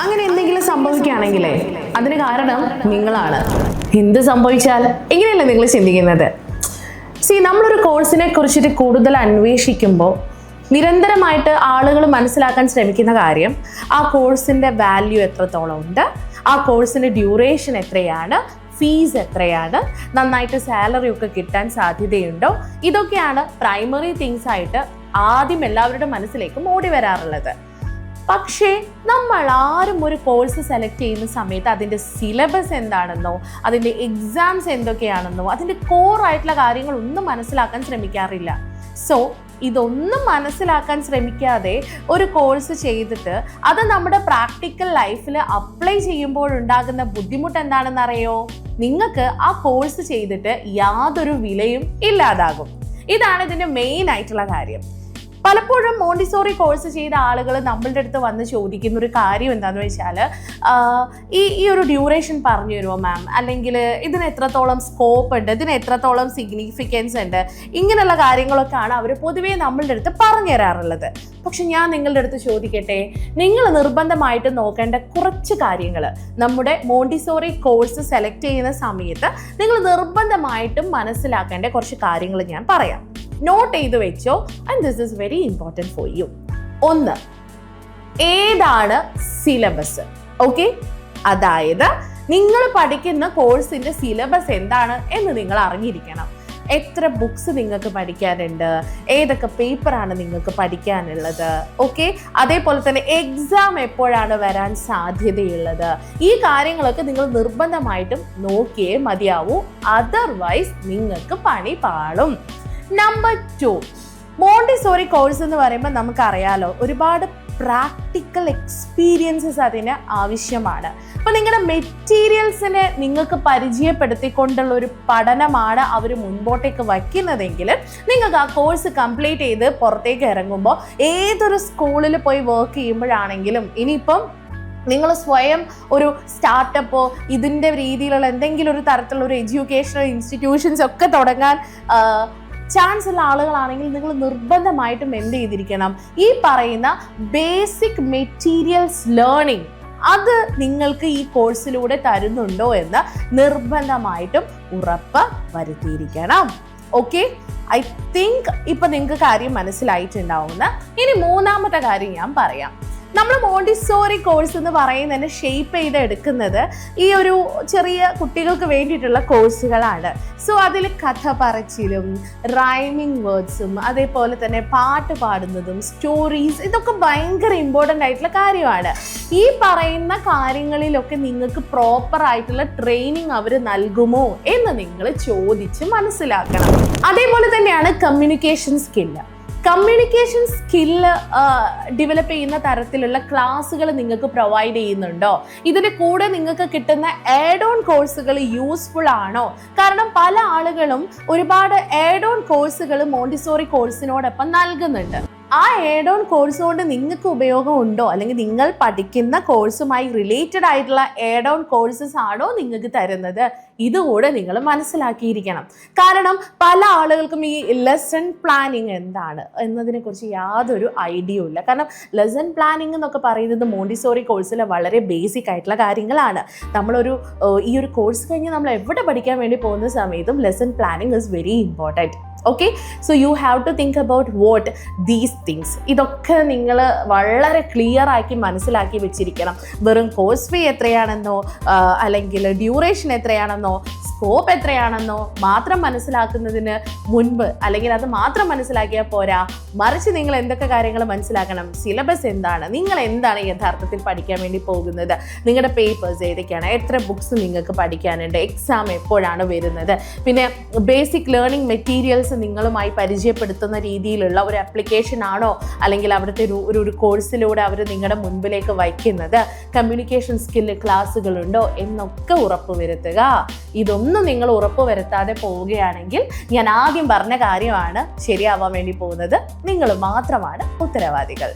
അങ്ങനെ എന്തെങ്കിലും സംഭവിക്കുകയാണെങ്കിലേ അതിന് കാരണം നിങ്ങളാണ്. എന്ത് സംഭവിച്ചാൽ ഇങ്ങനെയല്ലേ നിങ്ങൾ ചിന്തിക്കുന്നത്? സി നമ്മളൊരു കോഴ്സിനെ കുറിച്ചിട്ട് കൂടുതൽ അന്വേഷിക്കുമ്പോൾ നിരന്തരമായിട്ട് ആളുകൾ മനസ്സിലാക്കാൻ ശ്രമിക്കുന്ന കാര്യം ആ കോഴ്സിന്റെ വാല്യൂ എത്രത്തോളം ഉണ്ട് ആ കോഴ്സിന്റെ ഡ്യൂറേഷൻ എത്രയാണ് ഫീസ് എത്രയാണ് നന്നായിട്ട് സാലറി ഒക്കെ കിട്ടാൻ സാധ്യതയുണ്ടോ ഇതൊക്കെയാണ് പ്രൈമറി തിങ്സ് ആയിട്ട് ആദ്യം എല്ലാവരുടെ മനസ്സിലേക്കും ഓടി വരാറുള്ളത്. പക്ഷേ നമ്മൾ ആരും ഒരു കോഴ്സ് സെലക്ട് ചെയ്യുന്ന സമയത്ത് അതിന്റെ സിലബസ് എന്താണെന്നോ അതിന്റെ എക്സാംസ് എന്തൊക്കെയാണെന്നോ അതിന്റെ കോർ ആയിട്ടുള്ള കാര്യങ്ങൾ ഒന്നും മനസ്സിലാക്കാൻ ശ്രമിക്കാറില്ല. സോ ഇതൊന്നും മനസ്സിലാക്കാൻ ശ്രമിക്കാതെ ഒരു കോഴ്സ് ചെയ്തിട്ട് അത് നമ്മുടെ പ്രാക്ടിക്കൽ ലൈഫിൽ അപ്ലൈ ചെയ്യുമ്പോഴുണ്ടാകുന്ന ബുദ്ധിമുട്ട് എന്താണെന്നറിയോ നിങ്ങൾക്ക് ആ കോഴ്സ് ചെയ്തിട്ട് യാതൊരു വിലയും ഇല്ലാതാകും. ഇതാണ് ഇതിന്റെ മെയിൻ ആയിട്ടുള്ള കാര്യം. പലപ്പോഴും മോണ്ടിസോറി കോഴ്സ് ചെയ്ത ആളുകൾ നമ്മളുടെ അടുത്ത് വന്ന് ചോദിക്കുന്ന ഒരു കാര്യം എന്താണെന്ന് വെച്ചാൽ ഈ ഈ ഒരു ഡ്യൂറേഷൻ പറഞ്ഞു തരുമോ മാം? അല്ലെങ്കിൽ ഇതിന് എത്രത്തോളം സ്കോപ്പ് ഉണ്ട്? ഇതിന് എത്രത്തോളം സിഗ്നിഫിക്കൻസ് ഉണ്ട്? ഇങ്ങനെയുള്ള കാര്യങ്ങളൊക്കെയാണ് അവർ പൊതുവേ നമ്മളുടെ അടുത്ത് പറഞ്ഞു തരാറുള്ളത്. പക്ഷെ ഞാൻ നിങ്ങളുടെ അടുത്ത് ചോദിക്കട്ടെ നിങ്ങൾ നിർബന്ധമായിട്ട് നോക്കേണ്ട കുറച്ച് കാര്യങ്ങൾ നമ്മുടെ മോണ്ടിസോറി കോഴ്സ് സെലക്ട് ചെയ്യുന്ന സമയത്ത് നിങ്ങൾ നിർബന്ധമായിട്ടും മനസ്സിലാക്കേണ്ട കുറച്ച് കാര്യങ്ങൾ ഞാൻ പറയാം. നോട്ട് ചെയ്ത് വെച്ചോ and this is very important for you ഒന്ന് ഏതാണ് സിലബസ് ഓക്കെ അതായത് നിങ്ങൾ പഠിക്കുന്ന കോഴ്സിന്റെ സിലബസ് എന്താണ് എന്ന് നിങ്ങൾ അറിഞ്ഞിരിക്കണം. എത്ര ബുക്സ് നിങ്ങൾക്ക് പഠിക്കാനുണ്ട്? ഏതൊക്കെ പേപ്പറാണ് നിങ്ങൾക്ക് പഠിക്കാനുള്ളത്? ഓക്കെ അതേപോലെ തന്നെ എക്സാം എപ്പോഴാണ് വരാൻ സാധ്യതയുള്ളത്? ഈ കാര്യങ്ങളൊക്കെ നിങ്ങൾ നിർബന്ധമായിട്ടും നോക്കിയേ മതിയാവൂ. അതർവൈസ് നിങ്ങൾക്ക് പണി പാളും. നമ്പർ ടു മോണ്ടിസോറി കോഴ്സ് എന്ന് പറയുമ്പോൾ നമുക്കറിയാലോ ഒരുപാട് പ്രാക്ടിക്കൽ എക്സ്പീരിയൻസസ് അതിന് ആവശ്യമാണ്. അപ്പോൾ നിങ്ങളുടെ മെറ്റീരിയൽസിനെ നിങ്ങൾക്ക് പരിചയപ്പെടുത്തിക്കൊണ്ടുള്ള ഒരു പഠനമാണ് അവർ മുൻപോട്ടേക്ക് വയ്ക്കുന്നതെങ്കിൽ നിങ്ങൾക്ക് ആ കോഴ്സ് കംപ്ലീറ്റ് ചെയ്ത് പുറത്തേക്ക് ഇറങ്ങുമ്പോൾ ഏതൊരു സ്കൂളിൽ പോയി വർക്ക് ചെയ്യുമ്പോഴാണെങ്കിലും ഇനിയിപ്പം നിങ്ങൾ സ്വയം ഒരു സ്റ്റാർട്ടപ്പോ ഇതിന്റെ രീതിയിലുള്ള എന്തെങ്കിലും ഒരു തരത്തിലുള്ള ഒരു എഡ്യൂക്കേഷണൽ ഇൻസ്റ്റിറ്റ്യൂഷൻസ് ഒക്കെ തുടങ്ങാൻ ചാൻസ് ഉള്ള ആളുകളാണെങ്കിൽ നിങ്ങൾ നിർബന്ധമായിട്ടും എന്ത് ചെയ്തിരിക്കണം? ഈ പറയുന്ന ബേസിക് മെറ്റീരിയൽസ് ലേണിംഗ് അത് നിങ്ങൾക്ക് ഈ കോഴ്സിലൂടെ തരുന്നുണ്ടോ എന്ന് നിർബന്ധമായിട്ടും ഉറപ്പ് വരുത്തിയിരിക്കണം. ഓക്കെ ഐ തിങ്ക് ഇപ്പൊ നിങ്ങൾക്ക് കാര്യം മനസ്സിലായിട്ടുണ്ടാവുന്ന ഇനി മൂന്നാമത്തെ കാര്യം ഞാൻ പറയാം. നമ്മൾ മോണ്ടിസോറി കോഴ്സ് എന്ന് പറയുന്നതിന് ഷെയ്പ്പ് ചെയ്ത് എടുക്കുന്നത് ഈ ഒരു ചെറിയ കുട്ടികൾക്ക് വേണ്ടിയിട്ടുള്ള കോഴ്സുകളാണ് സോ അതിൽ കഥ പറച്ചിലും റൈമിങ് വേർഡ്സും അതേപോലെ തന്നെ പാട്ട് പാടുന്നതും സ്റ്റോറീസ് ഇതൊക്കെ ഭയങ്കര ഇമ്പോർട്ടന്റ് ആയിട്ടുള്ള കാര്യമാണ്. ഈ പറയുന്ന കാര്യങ്ങളിലൊക്കെ നിങ്ങൾക്ക് പ്രോപ്പർ ആയിട്ടുള്ള ട്രെയിനിങ് അവർ നൽകുമോ എന്ന് നിങ്ങൾ ചോദിച്ച് മനസ്സിലാക്കണം. അതേപോലെ തന്നെയാണ് communication skill communication skill develop ചെയ്യുന്ന തരത്തിലുള്ള ക്ലാസ്സുകൾ നിങ്ങൾക്ക് പ്രൊവൈഡ് ചെയ്യുന്നുണ്ടോ? ഇതിന്റെ കൂടെ നിങ്ങൾക്ക് കിട്ടുന്ന ആഡ് ഓൺ കോഴ്സുകൾ യൂസ്ഫുൾ ആണോ? കാരണം പല ആളുകളും ഒരുപാട് ആഡ് ഓൺ കോഴ്സുകൾ മോണ്ടിസോറി കോഴ്സിനോടൊപ്പം നൽകുന്നുണ്ട്. ആ ഏഡ് ഓൺ കോഴ്സ് കൊണ്ട് നിങ്ങൾക്ക് ഉപയോഗം ഉണ്ടോ അല്ലെങ്കിൽ നിങ്ങൾ പഠിക്കുന്ന കോഴ്സുമായി റിലേറ്റഡ് ആയിട്ടുള്ള ഏഡ് ഓൺ കോഴ്സസ് ആണോ നിങ്ങൾക്ക് തരുന്നത്? ഇതുകൂടെ നിങ്ങൾ മനസ്സിലാക്കിയിരിക്കണം. കാരണം പല ആളുകൾക്കും ഈ ലെസൺ പ്ലാനിങ് എന്താണ് എന്നതിനെക്കുറിച്ച് യാതൊരു ഐഡിയയും ഇല്ല. കാരണം ലെസൺ പ്ലാനിങ് എന്നൊക്കെ പറയുന്നത് മോണ്ടിസോറി കോഴ്സിലെ വളരെ ബേസിക് ആയിട്ടുള്ള കാര്യങ്ങളാണ്. നമ്മളൊരു ഈ ഒരു കോഴ്സ് കഴിഞ്ഞ് നമ്മൾ എവിടെ പഠിക്കാൻ വേണ്ടി പോകുന്ന സമയത്തും lesson planning is very important okay so you have to think about what these things ഇതൊക്കെ നിങ്ങൾ വളരെ ക്ലിയർ ആക്കി മനസ്സിലാക്കി വെച്ചിരിക്കണം. വെറും കോഴ്സ് ഫീ എത്രയാണെന്നോ അല്ലെങ്കിൽ ഡ്യൂറേഷൻ എത്രയാണെന്നോ സ്കോപ്പ് എത്രയാണെന്നോ മാത്രം മനസ്സിലാക്കുന്നതിന് മുൻപ് അല്ലെങ്കിൽ അത് മാത്രം മനസ്സിലാക്കിയാൽ പോരാ. മറിച്ച് നിങ്ങൾ എന്തൊക്കെ കാര്യങ്ങൾ മനസ്സിലാക്കണം? സിലബസ് എന്താണ്? നിങ്ങൾ എന്താണ് യഥാർത്ഥത്തിൽ പഠിക്കാൻ വേണ്ടി പോകുന്നത്? നിങ്ങളുടെ പേപ്പേഴ്സ് ഏതൊക്കെയാണ്? എത്ര ബുക്സ് നിങ്ങൾക്ക് പഠിക്കാനുണ്ട്? എക്സാം എപ്പോഴാണ് വരുന്നത്? പിന്നെ ബേസിക് ലേണിംഗ് മെറ്റീരിയൽസ് നിങ്ങളുമായി പരിചയപ്പെടുത്തുന്ന രീതിയിലുള്ള ഒരു അപ്ലിക്കേഷൻ ആണോ? അല്ലെങ്കിൽ അവിടുത്തെ ഒരു ഒരു കോഴ്സിലൂടെ അവർ നിങ്ങളുടെ മുൻപിലേക്ക് വയ്ക്കുന്നത്? കമ്മ്യൂണിക്കേഷൻ സ്കില്ല് ക്ലാസ്സുകളുണ്ടോ എന്നൊക്കെ ഉറപ്പ് വരുത്തുക ഇതൊന്നും നിങ്ങൾ ഉറപ്പ് വരുത്താതെ പോവുകയാണെങ്കിൽ ഞാൻ ആദ്യം പറഞ്ഞ കാര്യമാണ് ശരിയാവാൻ വേണ്ടി പോകുന്നത്. നിങ്ങൾ മാത്രമാണ് ഉത്തരവാദികൾ.